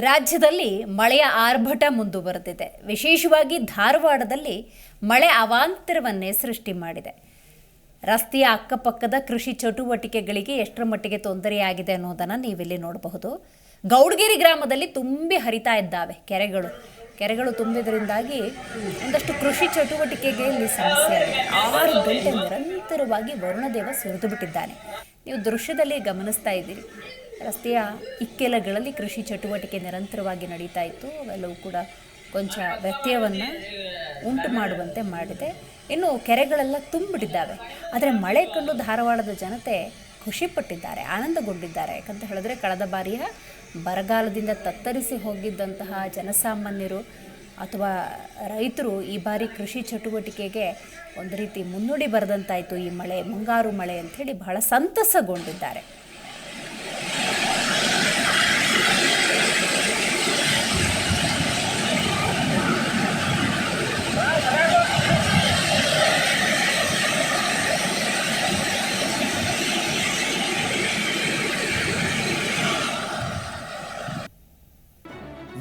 ರಾಜ್ಯದಲ್ಲಿ ಮಳೆಯ ಆರ್ಭಟ ಮುಂದುವರೆದಿದೆ. ವಿಶೇಷವಾಗಿ ಧಾರವಾಡದಲ್ಲಿ ಮಳೆ ಅವಾಂತರವನ್ನೇ ಸೃಷ್ಟಿ ಮಾಡಿದೆ. ರಸ್ತೆಯ ಅಕ್ಕಪಕ್ಕದ ಕೃಷಿ ಚಟುವಟಿಕೆಗಳಿಗೆ ಎಷ್ಟರ ಮಟ್ಟಿಗೆ ತೊಂದರೆಯಾಗಿದೆ ಅನ್ನೋದನ್ನು ನೀವಿಲ್ಲಿ ನೋಡಬಹುದು. ಗೌಡಗಿರಿ ಗ್ರಾಮದಲ್ಲಿ ತುಂಬಿ ಹರಿತಾ ಇದ್ದಾವೆ ಕೆರೆಗಳು. ಕೆರೆಗಳು ತುಂಬಿದ್ರಿಂದಾಗಿ ಒಂದಷ್ಟು ಕೃಷಿ ಚಟುವಟಿಕೆಗೆ ಇಲ್ಲಿ ಸಮಸ್ಯೆ ಆರು ಗಂಟೆ ನಿರಂತರವಾಗಿ ವರುಣದೇವ ಸುರಿದು ಬಿಟ್ಟಿದ್ದಾನೆ. ನೀವು ದೃಶ್ಯದಲ್ಲಿ ಗಮನಿಸ್ತಾ ಇದ್ದೀರಿ. ರಸ್ತೆಯ ಇಕ್ಕೆಲಗಳಲ್ಲಿ ಕೃಷಿ ಚಟುವಟಿಕೆ ನಿರಂತರವಾಗಿ ನಡೀತಾ ಇತ್ತು. ಅವೆಲ್ಲವೂ ಕೂಡ ಕೊಂಚ ವ್ಯತ್ಯಯವನ್ನು ಉಂಟು ಮಾಡುವಂತೆ ಮಾಡಿದೆ. ಇನ್ನು ಕೆರೆಗಳೆಲ್ಲ ತುಂಬಿಟ್ಟಿದ್ದಾವೆ. ಆದರೆ ಮಳೆ ಕಂಡು ಧಾರವಾಡದ ಜನತೆ ಖುಷಿಪಟ್ಟಿದ್ದಾರೆ, ಆನಂದಗೊಂಡಿದ್ದಾರೆ. ಯಾಕಂತ ಹೇಳಿದ್ರೆ ಕಳೆದ ಬಾರಿಯ ಬರಗಾಲದಿಂದ ತತ್ತರಿಸಿ ಹೋಗಿದ್ದಂತಹ ಜನಸಾಮಾನ್ಯರು ಅಥವಾ ರೈತರು ಈ ಬಾರಿ ಕೃಷಿ ಚಟುವಟಿಕೆಗೆ ಒಂದು ರೀತಿ ಮುನ್ನುಡಿ ಬರೆದಂತಾಯಿತು ಈ ಮಳೆ, ಮುಂಗಾರು ಮಳೆ ಅಂಥೇಳಿ ಬಹಳ ಸಂತಸಗೊಂಡಿದ್ದಾರೆ.